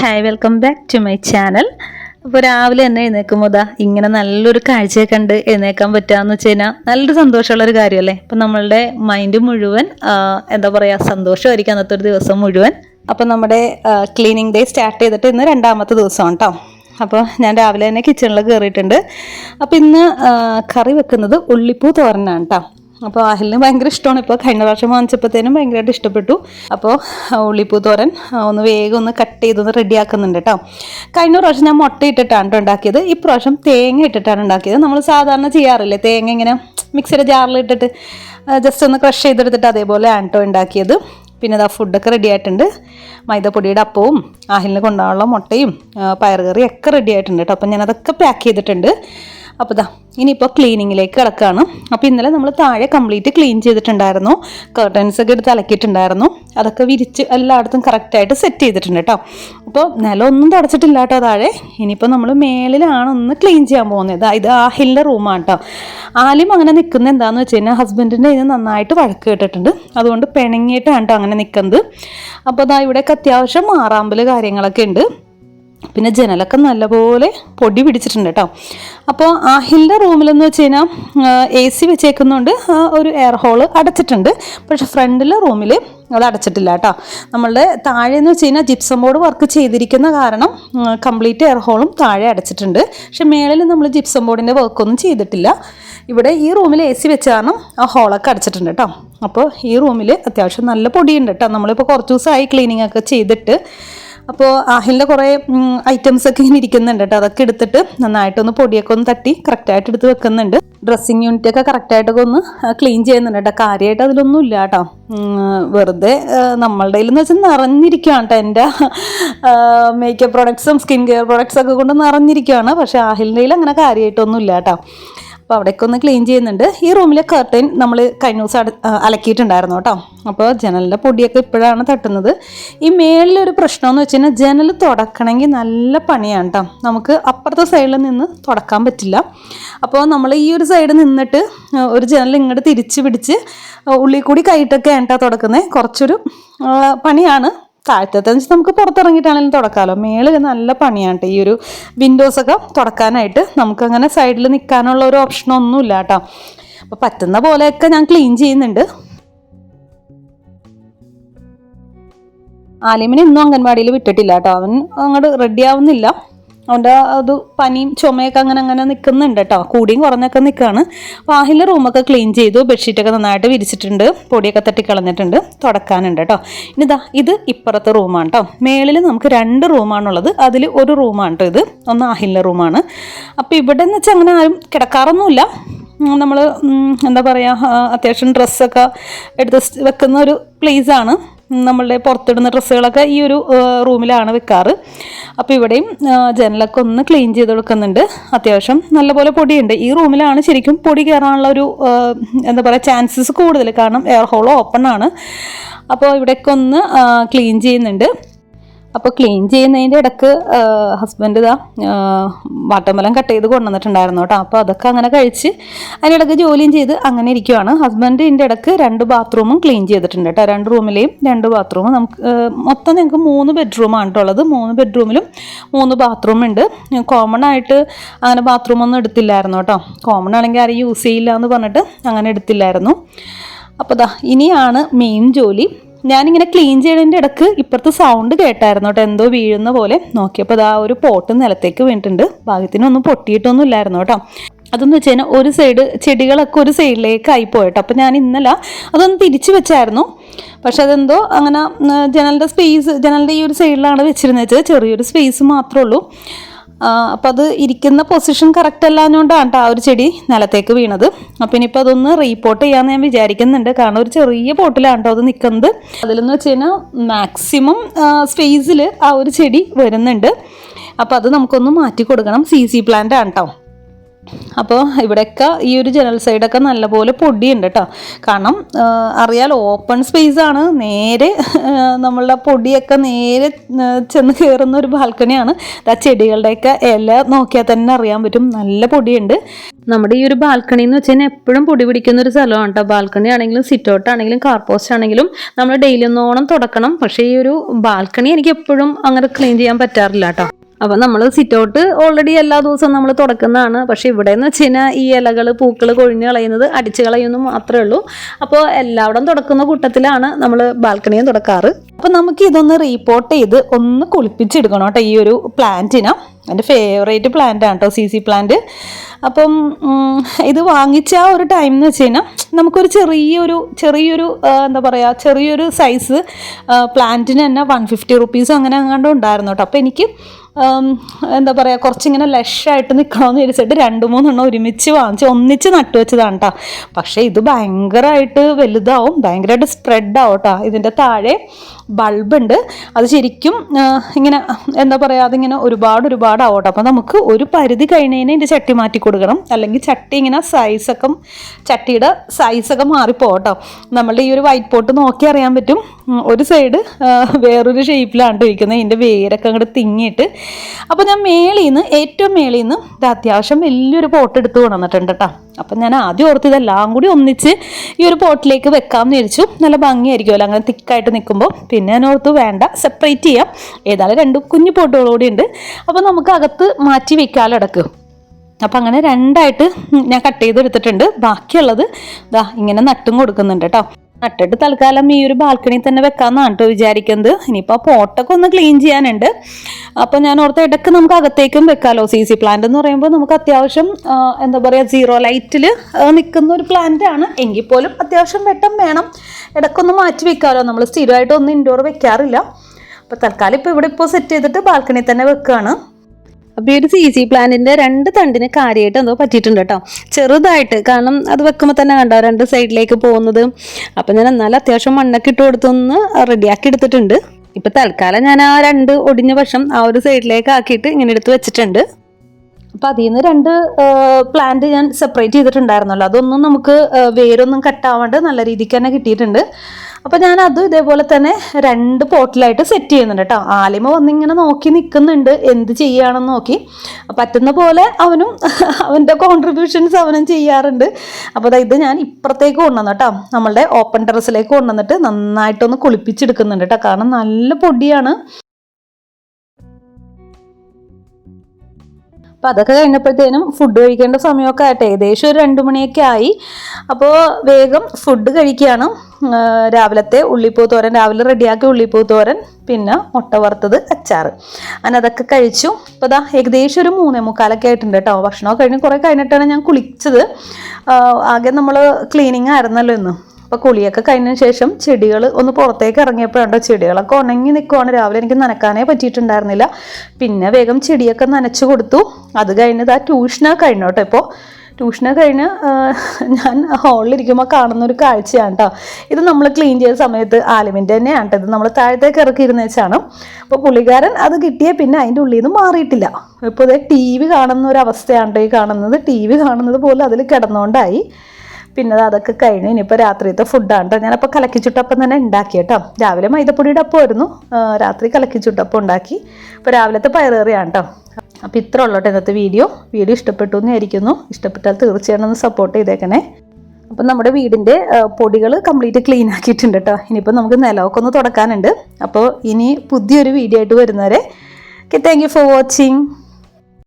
Hi welcome back to my channel അപ്പോൾ രാവിലെ തന്നെ എഴുന്നേൽക്കുമ്പോൾ ഇതാ ഇങ്ങനെ നല്ലൊരു കാഴ്ചയെ കണ്ട് എഴുന്നേക്കാൻ പറ്റുകയെന്ന് വെച്ച് കഴിഞ്ഞാൽ നല്ലൊരു സന്തോഷമുള്ള ഒരു കാര്യമല്ലേ? അപ്പം നമ്മളുടെ മൈൻഡ് മുഴുവൻ എന്താ പറയുക സന്തോഷമായിരിക്കും അന്നത്തെ ഒരു ദിവസം മുഴുവൻ. അപ്പം നമ്മുടെ ക്ലീനിങ് ഡേ സ്റ്റാർട്ട് ചെയ്തിട്ട് ഇന്ന് രണ്ടാമത്തെ ദിവസമാണ് കേട്ടോ അപ്പോൾ ഞാൻ രാവിലെ തന്നെ കിച്ചണിൽ കയറിയിട്ടുണ്ട് അപ്പോൾ ഇന്ന് കറി വെക്കുന്നത് ഉള്ളിപ്പൂ തോരനാണ് കേട്ടോ അപ്പോൾ അഹലിന് ഭയങ്കര ഇഷ്ടമാണ്. ഇപ്പോൾ കഴിഞ്ഞ പ്രാവശ്യം വാങ്ങിച്ചപ്പോഴത്തേനും ഭയങ്കരമായിട്ട് ഇഷ്ടപ്പെട്ടു. അപ്പോൾ ഉള്ളിപ്പൂ തോരൻ ഒന്ന് വേഗം ഒന്ന് കട്ട് ചെയ്തൊന്ന് റെഡിയാക്കുന്നുണ്ട് കേട്ടോ കഴിഞ്ഞ പ്രാവശ്യം ഞാൻ മുട്ട ഇട്ടിട്ടാണ് ട്ടോ ഉണ്ടാക്കിയത്. ഇപ്രാവശ്യം തേങ്ങ ഇട്ടിട്ടാണ് ഉണ്ടാക്കിയത്. നമ്മൾ സാധാരണ ചെയ്യാറില്ലേ? തേങ്ങ ഇങ്ങനെ മിക്സിയുടെ ജാറിൽ ഇട്ടിട്ട് ജസ്റ്റ് ഒന്ന് ക്രഷ് ചെയ്തെടുത്തിട്ട് അതേപോലെ ആണ് ഉണ്ടാക്കിയത്. പിന്നെ ഇതാ ഫുഡൊക്കെ റെഡി ആയിട്ടുണ്ട്. മൈദപ്പൊടിയുടെ അപ്പവും ആഹിലിന് കൊണ്ടുപോകാനുള്ള മുട്ടയും പയറുകറിയും ഒക്കെ റെഡി ആയിട്ടുണ്ട് കേട്ടോ അപ്പം ഞാനതൊക്കെ പാക്ക് ചെയ്തിട്ടുണ്ട്. അപ്പോൾ ഇതാ ഇനിയിപ്പോൾ ക്ലീനിങ്ങിലേക്ക് കിടക്കുകയാണ് അപ്പോൾ ഇന്നലെ നമ്മൾ താഴെ കംപ്ലീറ്റ് ക്ലീൻ ചെയ്തിട്ടുണ്ടായിരുന്നു. കർട്ടൻസ് ഒക്കെ എടുത്ത് അലക്കിയിട്ടുണ്ടായിരുന്നു. അതൊക്കെ വിരിച്ച് എല്ലായിടത്തും കറക്റ്റായിട്ട് സെറ്റ് ചെയ്തിട്ടുണ്ട് കേട്ടോ അപ്പോൾ നിലമൊന്നും തുടച്ചിട്ടില്ല കേട്ടോ താഴെ. ഇനിയിപ്പോൾ നമ്മൾ മേലിലാണ് ഒന്ന് ക്ലീൻ ചെയ്യാൻ പോകുന്നത്. ഇതാ ആഹിലിന്റെ റൂമാണ് കേട്ടോ ആദ്യം അങ്ങനെ നിൽക്കുന്നത് എന്താണെന്ന് വെച്ച് കഴിഞ്ഞാൽ ഹസ്ബൻഡിന്റെ ഇതിന് നന്നായിട്ട് വഴക്ക് കേട്ടിട്ടുണ്ട്. അതുകൊണ്ട് പിണങ്ങിയിട്ടാണ് കേട്ടോ അങ്ങനെ നിൽക്കുന്നത് അപ്പോൾ അതാ ഇവിടെയൊക്കെ അത്യാവശ്യം മാറാമ്പൽ കാര്യങ്ങളൊക്കെ ഉണ്ട്. പിന്നെ ജനലൊക്കെ നല്ലപോലെ പൊടി പിടിച്ചിട്ടുണ്ട് കേട്ടോ. അപ്പോൾ ആഹിലിന്റെ റൂമിലെന്ന് വെച്ച് കഴിഞ്ഞാൽ എ സി വെച്ചേക്കുന്നതുകൊണ്ട് ആ ഒരു എയർ ഹോൾ അടച്ചിട്ടുണ്ട്. പക്ഷെ ഫ്രണ്ടിലെ റൂമിൽ അത് അടച്ചിട്ടില്ല കേട്ടോ. നമ്മളുടെ താഴെ എന്ന് വെച്ച് കഴിഞ്ഞാൽ ജിപ്സം ബോർഡ് വർക്ക് ചെയ്തിരിക്കുന്ന കാരണം കംപ്ലീറ്റ് എയർ ഹോളും താഴെ അടച്ചിട്ടുണ്ട്. പക്ഷെ മേളിൽ നമ്മൾ ജിപ്സം ബോർഡിന്റെ വർക്കൊന്നും ചെയ്തിട്ടില്ല. ഇവിടെ ഈ റൂമിൽ എ സി വെച്ച കാരണം ആ ഹോളൊക്കെ അടച്ചിട്ടുണ്ട് കേട്ടോ. അപ്പോൾ ഈ റൂമിൽ അത്യാവശ്യം നല്ല പൊടിയുണ്ട് കേട്ടോ. നമ്മളിപ്പോൾ കുറച്ച് ദിവസമായി ക്ലീനിങ് ഒക്കെ ചെയ്തിട്ട്. അപ്പോൾ അഹിലിന്റെ കുറേ ഐറ്റംസ് ഒക്കെ ഇങ്ങനെ ഇരിക്കുന്നുണ്ട് കേട്ടോ അതൊക്കെ എടുത്തിട്ട് നന്നായിട്ട് ഒന്ന് പൊടിയൊക്കെ ഒന്ന് തട്ടി കറക്റ്റായിട്ട് എടുത്ത് വെക്കുന്നുണ്ട്. ഡ്രസ്സിങ് യൂണിറ്റ് ഒക്കെ കറക്റ്റായിട്ടൊക്കെ ഒന്ന് ക്ലീൻ ചെയ്യുന്നുണ്ട് കേട്ടോ കാര്യമായിട്ട് അതിലൊന്നും ഇല്ല കേട്ടോ വെറുതെ നമ്മളുടെ കയ്യിലെന്ന് വെച്ചാൽ നിറഞ്ഞിരിക്കുകയാണ് കേട്ടോ എന്റെ മേക്കപ്പ് പ്രോഡക്ട്സും സ്കിൻ കെയർ പ്രോഡക്ട്സ് ഒക്കെ കൊണ്ട് നിറഞ്ഞിരിക്കുകയാണ് പക്ഷേ ആഹിലിന്റെ അങ്ങനെ കാര്യമായിട്ടൊന്നും ഇല്ല കേട്ടോ അപ്പോൾ അവിടേക്ക് ഒന്ന് ക്ലീൻ ചെയ്യുന്നുണ്ട്. ഈ റൂമിലെ കർട്ടൻ നമ്മൾ കഴിഞ്ഞ ദിവസം അലക്കിയിട്ടുണ്ടായിരുന്നു കേട്ടോ. അപ്പോൾ ജനലിന്റെ പൊടിയൊക്കെ ഇപ്പോഴാണ് തട്ടുന്നത്. ഈ മേളിലൊരു പ്രശ്നമെന്ന് വെച്ച് കഴിഞ്ഞാൽ ജനൽ തുടക്കണമെങ്കിൽ നല്ല പണിയാണ് കേട്ടോ. നമുക്ക് അപ്പുറത്തെ സൈഡിൽ നിന്ന് തുടക്കാൻ പറ്റില്ല. അപ്പോൾ നമ്മൾ ഈ ഒരു സൈഡ് നിന്നിട്ട് ഒരു ജനൽ ഇങ്ങോട്ട് തിരിച്ച് പിടിച്ച് ഉള്ളിൽ കൂടി കൈയിട്ടൊക്കെ ആണ് കേട്ടോ തുടക്കുന്നത് കുറച്ചൊരു പണിയാണ്. താഴത്തെ വെച്ച് നമുക്ക് പുറത്തിറങ്ങിയിട്ടാണെങ്കിലും തുടക്കാമല്ലോ മേളിൽ നല്ല പണിയാണ് ഈ ഒരു വിൻഡോസൊക്കെ തുടക്കാനായിട്ട് നമുക്കങ്ങനെ സൈഡിൽ നിൽക്കാനുള്ള ഒരു ഓപ്ഷനൊന്നുമില്ല കേട്ടോ അപ്പോൾ പറ്റുന്ന പോലെയൊക്കെ ഞാൻ ക്ലീൻ ചെയ്യുന്നുണ്ട്. ആലിമിനെ ഇന്നും അംഗൻവാടിയിൽ വിട്ടിട്ടില്ല കേട്ടോ അവൻ അങ്ങോട്ട് റെഡി ആവുന്നില്ല. അവന്റെ അത് പനിയും ചുമയൊക്കെ അങ്ങനെ അങ്ങനെ നിൽക്കുന്നുണ്ട് കേട്ടോ. കൂടിയും കുറഞ്ഞൊക്കെ നിൽക്കുകയാണ്. വാഹിലെ റൂമൊക്കെ ക്ലീൻ ചെയ്തു ബെഡ്ഷീറ്റൊക്കെ നന്നായിട്ട് വിരിച്ചിട്ടുണ്ട് പൊടിയൊക്കെ തട്ടി കളഞ്ഞിട്ടുണ്ട് തുടക്കാനുണ്ട് കേട്ടോ. ഇനി ഇതാ ഇത് ഇപ്പുറത്തെ റൂമാണ് കേട്ടോ. മേളിൽ നമുക്ക് രണ്ട് റൂമാണുള്ളത്. അതിൽ ഒരു റൂമാണ് കേട്ടോ ഇത്. ഒന്ന് ആഹിലിന്റെ റൂമാണ്. അപ്പോൾ ഇവിടെ എന്ന് വെച്ചാൽ അങ്ങനെ ആരും കിടക്കാറൊന്നുമില്ല. നമ്മൾ എന്താ പറയുക അത്യാവശ്യം ഡ്രസ്സൊക്കെ എടുത്ത് വെക്കുന്ന ഒരു പ്ലേസാണ് നമ്മളുടെ പുറത്തിടുന്ന ഡ്രസ്സുകളൊക്കെ ഈ ഒരു റൂമിലാണ് വെക്കാറ്. അപ്പോൾ ഇവിടെയും ജനലൊക്കെ ഒന്ന് ക്ലീൻ ചെയ്ത് കൊടുക്കുന്നുണ്ട്. അത്യാവശ്യം നല്ലപോലെ പൊടിയുണ്ട്. ഈ റൂമിലാണ് ശരിക്കും പൊടി കയറാനുള്ള ഒരു എന്താ പറയുക ചാൻസസ് കൂടുതൽ. കാരണം എയർ ഹോൾ ഓപ്പൺ ആണ്. അപ്പോൾ ഇവിടെയൊക്കെ ഒന്ന് ക്ലീൻ ചെയ്യുന്നുണ്ട്. അപ്പോൾ ക്ലീൻ ചെയ്യുന്നതിന്റെ ഇടയ്ക്ക് ഹസ്ബൻഡ് ഇതാ വാട്ടർമെലൻ കട്ട് ചെയ്ത് കൊണ്ടുവന്നിട്ടുണ്ടായിരുന്നു കേട്ടോ. അപ്പോൾ അതൊക്കെ അങ്ങനെ കഴിച്ച് അതിനിടക്ക് ജോലിയും ചെയ്ത് അങ്ങനെ ഇരിക്കുവാണ്. ഹസ്ബൻഡിന്റെ ഇടയ്ക്ക് രണ്ട് ബാത്റൂമും ക്ലീൻ ചെയ്തിട്ടുണ്ട് കേട്ടോ. രണ്ട് റൂമിലെയും രണ്ട് ബാത്റൂമും നമുക്ക് മൊത്തം ഞങ്ങൾക്ക് മൂന്ന് ബെഡ്റൂമാണ് കേട്ടോ ഉള്ളത്. മൂന്ന് ബെഡ്റൂമിലും മൂന്ന് ബാത്റൂം ഉണ്ട്. കോമൺ ആയിട്ട് അങ്ങനെ ബാത്റൂം ഒന്നും എടുത്തില്ലായിരുന്നു കേട്ടോ. കോമൺ ആണെങ്കിൽ ആരും യൂസ് ചെയ്യില്ല എന്ന് പറഞ്ഞിട്ട് അങ്ങനെ എടുത്തില്ലായിരുന്നു. അപ്പോൾ ദാ ഇനിയാണ് മെയിൻ ജോലി. ഞാനിങ്ങനെ ക്ലീൻ ചെയ്യണതിന്റെ ഇടയ്ക്ക് ഇപ്പുറത്ത് സൗണ്ട് കേട്ടായിരുന്നു കേട്ടോ. എന്തോ വീഴുന്ന പോലെ. നോക്കിയപ്പോൾ ദാ ഒരു പോട്ട് നിലത്തേക്ക് വീണിട്ടുണ്ട്. ഭാഗ്യത്തിനൊന്നും പൊട്ടിയിട്ടൊന്നും ഇല്ലായിരുന്നു കേട്ടോ. അതെന്ന് വെച്ച് കഴിഞ്ഞാൽ ഒരു സൈഡ് ചെടികളൊക്കെ ഒരു സൈഡിലേക്ക് ആയി പോയിട്ടോ അപ്പോൾ ഞാൻ ഇന്നലെ അതൊന്ന് തിരിച്ചു വെച്ചായിരുന്നു. പക്ഷെ അതെന്തോ അങ്ങനെ ജനലിന്റെ സ്പേസ് ജനലിന്റെ ഈ ഒരു സൈഡിലാണ് വെച്ചിരുന്നത്. ചെറിയൊരു സ്പേസ് മാത്രമേ ഉള്ളൂ. അപ്പം അത് ഇരിക്കുന്ന പൊസിഷൻ കറക്റ്റ് അല്ലാഞ്ഞുകൊണ്ടാണ് ആ ഒരു ചെടി നിലത്തേക്ക് വീണത്. അപ്പം ഇനിയിപ്പോൾ അതൊന്ന് റീപോർട്ട് ചെയ്യാമെന്ന് ഞാൻ വിചാരിക്കുന്നുണ്ട്. കാരണം ഒരു ചെറിയ പോട്ടിലാണ് കേട്ടോ അത് നിൽക്കുന്നത് അതിലെന്ന് വെച്ച് കഴിഞ്ഞാൽ മാക്സിമം സ്പേസിൽ ആ ഒരു ചെടി വരുന്നുണ്ട്. അപ്പോൾ അത് നമുക്കൊന്ന് മാറ്റി കൊടുക്കണം. സി സി പ്ലാന്റ് ആണ് കേട്ടോ അപ്പോൾ ഇവിടെയൊക്കെ ഈ ഒരു ജനൽ സൈഡൊക്കെ നല്ലപോലെ പൊടിയുണ്ട് കേട്ടോ കാരണം അറിയാലോ ഓപ്പൺ സ്പേസ് ആണ്. നേരെ നമ്മളുടെ പൊടിയൊക്കെ നേരെ ചെന്ന് കയറുന്ന ഒരു ബാൽക്കണിയാണ് ആ ചെടികളുടെയൊക്കെ ഇല നോക്കിയാൽ തന്നെ അറിയാൻ പറ്റും. നല്ല പൊടിയുണ്ട്. നമ്മുടെ ഈ ഒരു ബാൽക്കണി എന്ന് വെച്ച് കഴിഞ്ഞാൽ എപ്പോഴും പൊടി പിടിക്കുന്ന ഒരു സ്ഥലമാണ് കേട്ടോ ബാൽക്കണി ആണെങ്കിലും സിറ്റ് ഔട്ട് ആണെങ്കിലും കാർ പോസ്റ്റ് ആണെങ്കിലും നമ്മൾ ഡെയിലി ഒന്നോണം തുടക്കണം. പക്ഷേ ഈ ഒരു ബാൽക്കണി എനിക്ക് എപ്പോഴും അങ്ങനെ ക്ലീൻ ചെയ്യാൻ പറ്റാറില്ല കേട്ടോ അപ്പം നമ്മൾ സിറ്റ് ഔട്ട് ഓൾറെഡി എല്ലാ ദിവസവും നമ്മൾ തുടക്കുന്നതാണ്. പക്ഷേ ഇവിടെ എന്ന് വെച്ച് ഈ ഇലകൾ പൂക്കൾ കൊഴിഞ്ഞ് കളയുന്നത് അടിച്ച് കളയുന്നു മാത്രമേ ഉള്ളൂ. അപ്പോൾ എല്ലാവിടം തുടക്കുന്ന കൂട്ടത്തിലാണ് നമ്മൾ ബാൽക്കണിയും തുടക്കാറ്. അപ്പം നമുക്ക് ഇതൊന്ന് റീപോർട്ട് ചെയ്ത് ഒന്ന് കുളിപ്പിച്ചെടുക്കണം കേട്ടോ ഈ ഒരു പ്ലാന്റിനെ എന്റെ ഫേവറേറ്റ് പ്ലാന്റ് ആണ് കേട്ടോ സി സി പ്ലാന്റ് അപ്പം ഇത് വാങ്ങിച്ച ആ ഒരു ടൈം എന്ന് വെച്ച് കഴിഞ്ഞാൽ നമുക്കൊരു ചെറിയൊരു ചെറിയൊരു എന്താ പറയുക ചെറിയൊരു സൈസ് പ്ലാന്റിന് തന്നെ വൺ ഫിഫ്റ്റി റുപ്പീസ് അങ്ങനെ അങ്ങാണ്ട് ഉണ്ടായിരുന്നു കേട്ടോ. അപ്പോൾ എനിക്ക് എന്താ പറയുക കുറച്ചിങ്ങനെ ലഷായിട്ട് നിൽക്കണമെന്ന് വിചാരിച്ചിട്ട് രണ്ട് മൂന്നെണ്ണം ഒരുമിച്ച് വാങ്ങിച്ച് ഒന്നിച്ച് നട്ടു വെച്ചതാണ് കേട്ടോ. പക്ഷേ ഇത് ഭയങ്കരമായിട്ട് വലുതാവും ഭയങ്കരമായിട്ട് സ്പ്രെഡ് ആവും കേട്ടോ. ഇതിന്റെ താഴെ ബൾബ് ഉണ്ട് അത് ശരിക്കും ഇങ്ങനെ എന്താ പറയുക അതിങ്ങനെ ഒരുപാട് ഒരുപാട് ആവട്ടെ. അപ്പോൾ നമുക്ക് ഒരു പരിധി കഴിഞ്ഞതിന് ഇതിന്റെ ചട്ടി മാറ്റി കൊടുക്കണം. അല്ലെങ്കിൽ ചട്ടി ഇങ്ങനെ സൈസൊക്കെ ചട്ടിയുടെ സൈസൊക്കെ മാറിപ്പോട്ടോ നമ്മളുടെ ഈ ഒരു വൈറ്റ് പോട്ട് നോക്കി അറിയാൻ പറ്റും. ഒരു സൈഡ് വേറൊരു ഷേപ്പിലാണ് ഇരിക്കുന്നത്. ഇതിന്റെ വേരൊക്കെ അങ്ങോട്ട് തിങ്ങിയിട്ട്. അപ്പോൾ ഞാൻ മേളിൽ നിന്ന് ഏറ്റവും മേളിൽ നിന്ന് ഇത് അത്യാവശ്യം വലിയൊരു പോട്ട് എടുത്ത് കൊണ്ടുവന്നിട്ടുണ്ട് കേട്ടോ അപ്പം ഞാൻ ആദ്യം ഓർത്ത് ഇതെല്ലാം കൂടി ഒന്നിച്ച് ഈ ഒരു പോട്ടിലേക്ക് വെക്കാമെന്ന് വിചാരിച്ചു. നല്ല ഭംഗിയായിരിക്കുമല്ലോ അങ്ങനെ തിക്കായിട്ട് നിൽക്കുമ്പോൾ പിന്നെ ഞാൻ ഓർത്ത് വേണ്ട സെപ്പറേറ്റ് ചെയ്യാം. ഏതായാലും രണ്ട് കുഞ്ഞു പോട്ടുകളൂടി ഉണ്ട്. അപ്പോൾ നമുക്ക് അകത്ത് മാറ്റി വെക്കാമല്ലോ ഇടയ്ക്ക്. അപ്പം അങ്ങനെ രണ്ടായിട്ട് ഞാൻ കട്ട് ചെയ്തെടുത്തിട്ടുണ്ട് ബാക്കിയുള്ളത് ഇതാ ഇങ്ങനെ നട്ടും കൊടുക്കുന്നുണ്ട് കേട്ടോ നട്ടിട്ട് തൽക്കാലം ഈ ഒരു ബാൽക്കണി തന്നെ വെക്കാമെന്നാണ് കേട്ടോ വിചാരിക്കുന്നത്. ഇനിയിപ്പോൾ ആ പോട്ടൊക്കെ ഒന്ന് ക്ലീൻ ചെയ്യാനുണ്ട്. അപ്പോൾ ഞാൻ ഓർത്ത ഇടയ്ക്ക് നമുക്ക് അകത്തേക്കും വെക്കാമല്ലോ സി സി പ്ലാന്റ് എന്ന് പറയുമ്പോൾ നമുക്ക് അത്യാവശ്യം എന്താ പറയുക സീറോ ലൈറ്റിൽ നിൽക്കുന്ന ഒരു പ്ലാന്റ് ആണ്. എങ്കിൽ പോലും അത്യാവശ്യം വെട്ടം വേണം. ഇടയ്ക്കൊന്ന് മാറ്റി വെക്കാമല്ലോ നമ്മൾ സ്ഥിരമായിട്ടൊന്നും ഇൻഡോർ വെക്കാറില്ല. അപ്പോൾ തൽക്കാലം ഇപ്പോൾ ഇവിടെ ഇപ്പോൾ സെറ്റ് ചെയ്തിട്ട് ബാൽക്കണി തന്നെ വെക്കുകയാണ് അപ്പോൾ ഈ ഒരു സി സി പ്ലാന്റിന്റെ രണ്ട് തണ്ടിന് കാര്യമായിട്ട് എന്തോ പറ്റിയിട്ടുണ്ട് കേട്ടോ. ചെറുതായിട്ട് കാരണം അത് വെക്കുമ്പോൾ തന്നെ കണ്ടോ രണ്ട് സൈഡിലേക്ക് പോകുന്നത്. അപ്പം ഞാൻ എന്നാലും അത്യാവശ്യം മണ്ണൊക്കെ ഇട്ട് കൊടുത്തൊന്ന് റെഡിയാക്കി എടുത്തിട്ടുണ്ട്. ഇപ്പം തൽക്കാലം ഞാൻ ആ രണ്ട് ഒടിഞ്ഞ വശം ആ ഒരു സൈഡിലേക്ക് ആക്കിയിട്ട് ഇങ്ങനെ എടുത്ത് വെച്ചിട്ടുണ്ട്. അപ്പം അതിൽ നിന്ന് രണ്ട് പ്ലാന്റ് ഞാൻ സെപ്പറേറ്റ് ചെയ്തിട്ടുണ്ടായിരുന്നല്ലോ. അതൊന്നും നമുക്ക് വേരൊന്നും കട്ടാവാണ്ട് നല്ല രീതിക്ക് തന്നെ കിട്ടിയിട്ടുണ്ട്. അപ്പം ഞാൻ അത് ഇതേപോലെ തന്നെ രണ്ട് പോട്ടിലായിട്ട് സെറ്റ് ചെയ്യുന്നുണ്ട് കേട്ടോ ആലിമ വന്നിങ്ങനെ നോക്കി നിൽക്കുന്നുണ്ട് എന്ത് ചെയ്യുകയാണെന്ന് നോക്കി. പറ്റുന്ന പോലെ അവനും അവന്റെ കോൺട്രിബ്യൂഷൻസ് അവനും ചെയ്യാറുണ്ട്. അപ്പോൾ ഇത് ഞാൻ ഇപ്പുറത്തേക്ക് കൊണ്ടുവന്നു കേട്ടോ നമ്മളുടെ ഓപ്പൺ ടെറസിലേക്ക് കൊണ്ടുവന്നിട്ട് നന്നായിട്ടൊന്ന് കുളിപ്പിച്ചെടുക്കുന്നുണ്ട് കേട്ടോ കാരണം നല്ല പൊടിയാണ്. അപ്പം അതൊക്കെ കഴിഞ്ഞപ്പോഴത്തേനും ഫുഡ് കഴിക്കേണ്ട സമയമൊക്കെ ആയിട്ട് ഏകദേശം ഒരു രണ്ട് മണിയൊക്കെ ആയി. അപ്പോൾ വേഗം ഫുഡ് കഴിക്കുകയാണ്. രാവിലത്തെ ഉള്ളിപ്പൂ തോരൻ രാവിലെ റെഡിയാക്കിയ ഉള്ളിപ്പൂ തോരൻ പിന്നെ മുട്ട വറുത്തത് അച്ചാറ്. അങ്ങനെ അതൊക്കെ കഴിച്ചു. അപ്പോൾ അതാ ഏകദേശം ഒരു മൂന്നേ മുക്കാലൊക്കെ ആയിട്ടുണ്ട് കേട്ടോ. ഭക്ഷണമൊക്കെ കഴിഞ്ഞ് കുറേ കഴിഞ്ഞിട്ടാണ് ഞാൻ കുളിച്ചത്. ആകെ നമ്മൾ ക്ലീനിങ് ആയിരുന്നല്ലോ ഇന്ന്. അപ്പോൾ കുളിയൊക്കെ കഴിഞ്ഞതിന് ശേഷം ചെടികൾ ഒന്ന് പുറത്തേക്ക് ഇറങ്ങിയപ്പോഴുണ്ടോ ചെടികളൊക്കെ ഉണങ്ങി നിൽക്കുവാണ് രാവിലെ എനിക്ക് നനക്കാനേ പറ്റിയിട്ടുണ്ടായിരുന്നില്ല. പിന്നെ വേഗം ചെടിയൊക്കെ നനച്ചു കൊടുത്തു. അത് കഴിഞ്ഞത് ആ ട്യൂഷനൊക്കെ കഴിഞ്ഞു കേട്ടോ ഇപ്പോൾ ട്യൂഷനൊക്കെ കഴിഞ്ഞ് ഞാൻ ഹാളിലിരിക്കുമ്പോൾ കാണുന്ന ഒരു കാഴ്ചയാണ് കേട്ടോ. ഇത് നമ്മൾ ക്ലീൻ ചെയ്ത സമയത്ത് ആലുമിന്റെ തന്നെയാണ് കേട്ടോ. ഇത് നമ്മൾ താഴത്തേക്ക് ഇറക്കി ഇരുന്ന വെച്ചാണ്. അപ്പോൾ പുള്ളിക്കാരൻ അത് കിട്ടിയ പിന്നെ അതിന്റെ ഉള്ളിൽ നിന്ന് മാറിയിട്ടില്ല. ഇപ്പോൾ ഇതേ ടി വി കാണുന്ന ഒരു അവസ്ഥയാണ് കേട്ടോ ഈ കാണുന്നത്. ടി വി കാണുന്നത് പോലും അതിൽ കിടന്നുകൊണ്ടായി പിന്നെ അതൊക്കെ കഴിഞ്ഞ് ഇനിയിപ്പോൾ രാത്രിയത്തെ ഫുഡാണ് കേട്ടോ ഞാനപ്പോൾ കലക്കി ചുട്ടപ്പം തന്നെ ഉണ്ടാക്കി കേട്ടോ. രാവിലെ മൈദപ്പൊടിയുടെ അപ്പമായിരുന്നു രാത്രി കലക്കി ചുട്ടപ്പം ഉണ്ടാക്കി. അപ്പോൾ രാവിലത്തെ പയറേറിയാണ് കേട്ടോ അപ്പോൾ ഇത്ര ഉള്ളോട്ടെ ഇന്നത്തെ വീഡിയോ. വീഡിയോ ഇഷ്ടപ്പെട്ടു എന്ന് ആയിരിക്കുന്നു ഇഷ്ടപ്പെട്ടാൽ തീർച്ചയായും ഒന്ന് സപ്പോർട്ട് ചെയ്തേക്കണേ. അപ്പം നമ്മുടെ വീടിന്റെ പൊടികൾ കംപ്ലീറ്റ് ക്ലീൻ ആക്കിയിട്ടുണ്ട് കേട്ടോ. ഇനിയിപ്പോൾ നമുക്ക് നിലമൊക്കെ ഒന്ന് തുടക്കാനുണ്ട്. അപ്പോൾ ഇനി പുതിയൊരു വീഡിയോ ആയിട്ട് വരുന്നവരെ okay thank you for watching